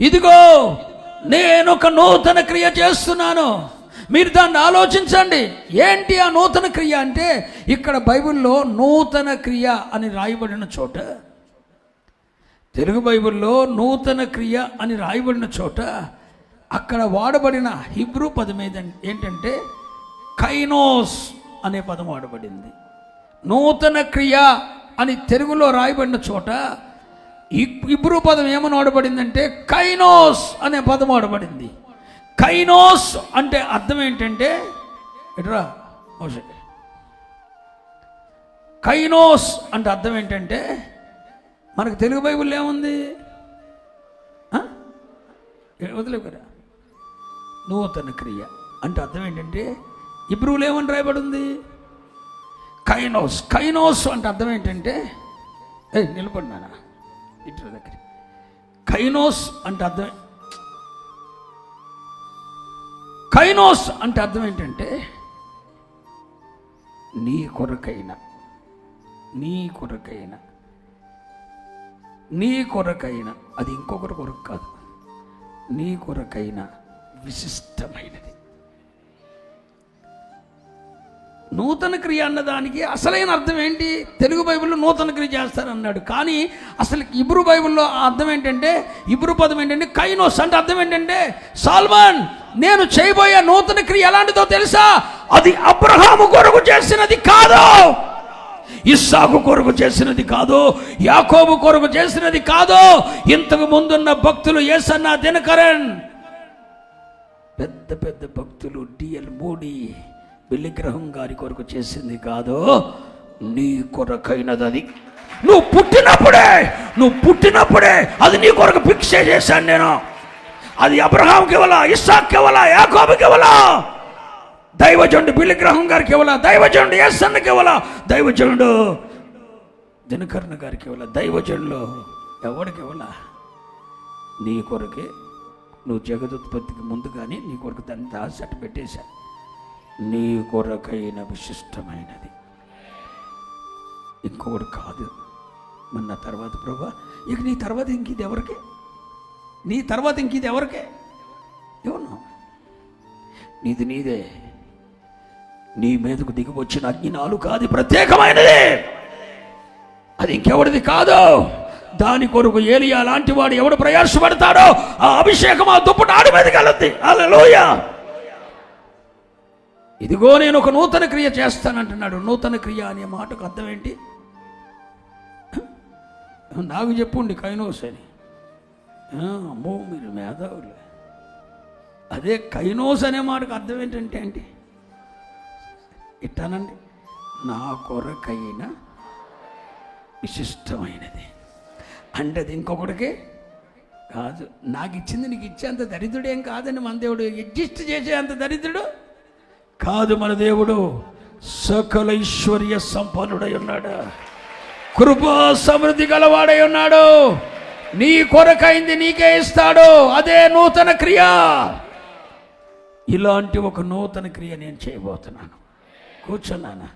ఇదిగో నేను ఒక నూతన క్రియ చేస్తున్నాను. మీరు దాన్ని ఆలోచించండి. ఏంటి ఆ నూతన క్రియ అంటే ఇక్కడ బైబిల్లో నూతన క్రియ అని రాయబడిన చోట తెలుగు బైబిల్లో నూతన క్రియ అని రాయబడిన చోట అక్కడ వాడబడిన హిబ్రూ పదం ఏదంటే ఏంటంటే కైనోస్ అనే పదం వాడబడింది. నూతన క్రియ అని తెలుగులో రాయబడిన చోట ఇబ్రూ పదం ఏమని వాడబడిందంటే కైనోస్ అనే పదం వాడబడింది. కైనోస్ అంటే అర్థం ఏంటంటే ఎట్రా? కైనోస్ అంటే అర్థం ఏంటంటే మనకు తెలుగు బైబుల్ ఏముంది? వదిలేవు కదా నూతన క్రియ అంటే అర్థం ఏంటంటే ఇబ్రూలు ఏమని రాయబడి ఉంది కైనోస్. కైనోస్ అంటే అర్థం ఏంటంటే నిలబడినానా ఇటు దగ్గర. కైనోస్ అంటే అర్థం కైనోస్ అంటే అర్థం ఏంటంటే నీ కొరకైన నీ కొరకైన నీ కొరకైన అది ఇంకొకరి కొరకు కాదు నీ కొరకైన విశిష్టమైనది. నూతన క్రియ అన్నదానికి అసలైన అర్థం ఏంటి? తెలుగు బైబిల్లో నూతన క్రియ చేస్తారన్నాడు. కానీ అసలు ఇబ్రు బైబిల్లో ఆ అర్థం ఏంటంటే ఇబ్రు పదం ఏంటంటే కైనోస్ అంటే అర్థం ఏంటంటే సాల్మాన్ నేను చేయబోయే నూతన క్రియ ఎలాంటిదో తెలుసా? అది అబ్రహాము కొరకు చేసినది కాదు. ఇస్సాకు కొరకు చేసినది కాదు. యాకోబు కొరకు చేసినది కాదు. ఇంతకు ముందున్న భక్తులు ఏసన్న దినకరణ్ పెద్ద పెద్ద భక్తులు డిఎల్ మోడీ. బిల్లిగ్రహం గారి కొరకు చేసింది కాదు నీ కొరకైనది అది నువ్వు పుట్టినప్పుడే నువ్వు పుట్టినప్పుడే అది నీ కొరకు భిక్ష చేశాను నేను. అది అబ్రహాంకి ఇవ్వలా ఇస్సాక్కి ఇవ్వలా యాకోబుకి ఇవ్వలా? దైవజనుడు బిల్లిగ్రహం గారికి ఇవ్వలా దైవజనుడు ఎస్సన్నకి ఇవ్వలా? దైవజనుడు దినకర్ణ గారికి ఇవ్వలా? దైవజనులు ఎవరికి ఇవ్వలా? నీ కొరకే నువ్వు జగదుత్పత్తికి ముందు కానీ నీ కొరకు దాన్ని దాసట పెట్టేశా నీ కొరకైన విశిష్టమైనది. ఇంకొకటి కాదు. మన తర్వాత ప్రభా ఇక నీ తర్వాత ఇంక ఇది ఎవరికి? నీ తర్వాత ఇంక ఇది ఎవరికే? ఎవరు నీది నీదే. నీ మీదకు దిగివచ్చిన అగ్ని నాలుగు కాదు ప్రత్యేకమైనది. అది ఇంకెవరిది కాదు? దాని కొరకు ఏలియా లాంటి వాడు ఎవడు ప్రయాసపడతాడో ఆ అభిషేకం ఆ దుప్పటి ఆడి మీదకి వెళ్ళద్ది. అలలోయ ఇదిగో నేను ఒక నూతన క్రియ చేస్తానంటున్నాడు. నూతన క్రియ అనే మాటకు అర్థం ఏంటి? నాకు చెప్పుండి కైనోస్ అని. అమ్మో మీరు మేధావులు. అదే కైనోస్ అనే మాటకు అర్థం ఏంటంటే అండి? ఇట్టానండి నా కొరకైన విశిష్టమైనది. అంటే అది ఇంకొకటికి కాదు నాకు ఇచ్చింది నీకు ఇచ్చేంత దరిద్రుడేం కాదండి? మన దేవుడు అడ్జస్ట్ చేసే అంత దరిద్రుడు? కాదు మన దేవుడు సకల ఐశ్వర్య సంపన్నుడై ఉన్నాడు. కృపా సమృద్ధి గలవాడై ఉన్నాడు. నీ కొరకైంది నీకే ఇస్తాడు. అదే నూతన క్రియ. ఇలాంటి ఒక నూతన క్రియ నేను చేయబోతున్నాను. కూర్చున్నానా